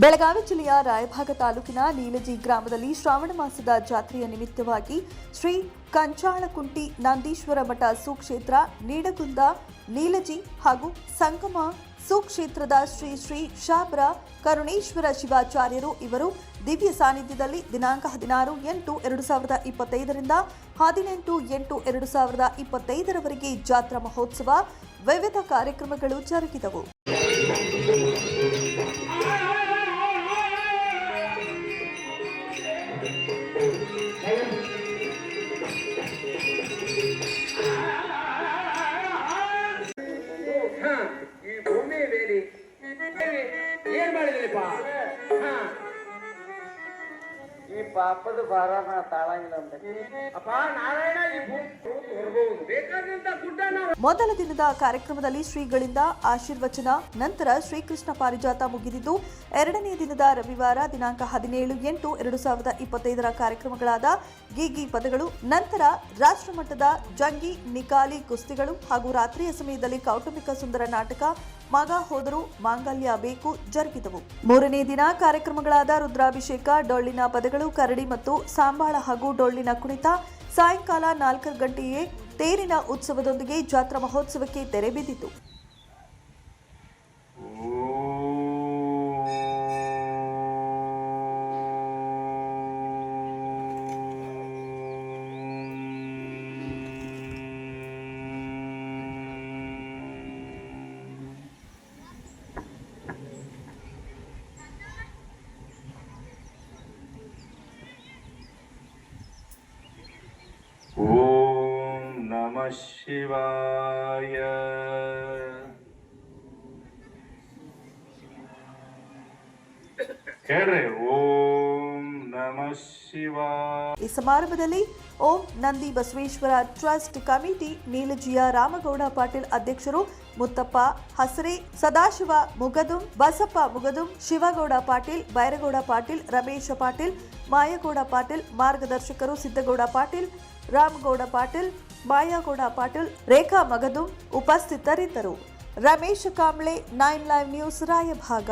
ಬೆಳಗಾವಿ ಜಿಲ್ಲೆಯ ರಾಯಭಾಗ ತಾಲೂಕಿನ ನೀಲಜಿ ಗ್ರಾಮದಲ್ಲಿ ಶ್ರಾವಣ ಮಾಸದ ಜಾತ್ರೆಯ ನಿಮಿತ್ತವಾಗಿ ಶ್ರೀ ಕಂಚಾಳಕುಂಟಿ ನಂದೀಶ್ವರ ಮಠ ಸುಕ್ಷೇತ್ರ, ನೀಡಗುಂದ, ನೀಲಜಿ ಹಾಗೂ ಸಂಗಮ ಸುಕ್ಷೇತ್ರದ ಶ್ರೀ ಶ್ರೀ ಶಾಬರ ಕರುಣೇಶ್ವರ ಶಿವಾಚಾರ್ಯರು ಇವರು ದಿವ್ಯ ಸಾನ್ನಿಧ್ಯದಲ್ಲಿ ದಿನಾಂಕ ಹದಿನಾರು ಎಂಟು ಎರಡು ಸಾವಿರದ ಇಪ್ಪತ್ತೈದರಿಂದ ಹದಿನೆಂಟು ಎಂಟು ಎರಡು ಸಾವಿರದ ಇಪ್ಪತ್ತೈದರವರೆಗೆ ಜಾತ್ರಾ ಮಹೋತ್ಸವ ವಿವಿಧ ಕಾರ್ಯಕ್ರಮಗಳು ಜರುಗಿದವು. ಏನ್ ಮಾಡಿದ್ರಿಪ್ಪ? ಈ ಪಾಪದ ಭಾರ ತಾಳಂಗಿಲ್ಲ ಅಂತ ಅಪ್ಪ ನಾರಾಯಣ ಈ ಭೂಮಿ ಹೊರಬಹುದು ಬೇಕಾದಂತ ಗುಡ್ಡ ಮೊದಲ ದಿನದ ಕಾರ್ಯಕ್ರಮದಲ್ಲಿ ಶ್ರೀಗಳಿಂದ ಆಶೀರ್ವಚನ, ನಂತರ ಶ್ರೀಕೃಷ್ಣ ಪಾರಿಜಾತ ಮುಗಿದಿದ್ದು, ಎರಡನೇ ದಿನದ ರವಿವಾರ ದಿನಾಂಕ ಹದಿನೇಳು, ಎಂಟು, ಎರಡು ಸಾವಿರದ ಇಪ್ಪತ್ತೈದರ ಕಾರ್ಯಕ್ರಮಗಳಾದ ಗೀಗಿ ಪದಗಳು, ನಂತರ ರಾಷ್ಟ್ರಮಟ್ಟದ ಜಂಗಿ, ನಿಕಾಲಿ ಕುಸ್ತಿಗಳು ಹಾಗೂ ರಾತ್ರಿಯ ಸಮಯದಲ್ಲಿ ಕೌಟುಂಬಿಕ ಸುಂದರ ನಾಟಕ, ಮಗ ಹೋದರೂ, ಮಾಂಗಲ್ಯ ಬೇಕು ಜರುಗಿದವು. ಮೂರನೇ ದಿನ ಕಾರ್ಯಕ್ರಮಗಳಾದ ರುದ್ರಾಭಿಷೇಕ, ಡೊಳ್ಳಿನ ಪದಗಳು ಕರಡಿ ಮತ್ತು ಸಾಂಬಾಳ ಹಾಗೂ ಡೊಳ್ಳಿನ ಕುಣಿತ, ಸಾಯಂಕಾಲ ನಾಲ್ಕು ಗಂಟೆಯೇ ತೇರಿನ ಉತ್ಸವದೊಂದಿಗೆ ಜಾತ್ರಾ ಮಹೋತ್ಸವಕ್ಕೆ ತೆರೆ ಬಿದ್ದಿತು. マシワヤ Creo ಈ ಸಮಾರಂಭದಲ್ಲಿ ಓಂ ನಂದಿ ಬಸವೇಶ್ವರ ಟ್ರಸ್ಟ್ ಕಮಿಟಿ ನೀಲಜಿಯ ರಾಮಗೌಡ ಪಾಟೀಲ್ ಅಧ್ಯಕ್ಷರು ಮುತ್ತಪ್ಪ ಹಸರೆ, ಸದಾಶಿವ ಮುಗದುಂ, ಬಸಪ್ಪ ಮುಗದುಂ, ಶಿವಗೌಡ ಪಾಟೀಲ್, ಬೈರಗೌಡ ಪಾಟೀಲ್, ರಮೇಶ ಪಾಟೀಲ್, ಮಾಯಗೌಡ ಪಾಟೀಲ್, ಮಾರ್ಗದರ್ಶಕರು ಸಿದ್ದಗೌಡ ಪಾಟೀಲ್, ರಾಮಗೌಡ ಪಾಟೀಲ್, ಮಾಯಾಗೌಡ ಪಾಟೀಲ್, ರೇಖಾ ಮಗದುಂ ಉಪಸ್ಥಿತರಿದ್ದರು. Ramesh Kamble, nine live news, Raibag.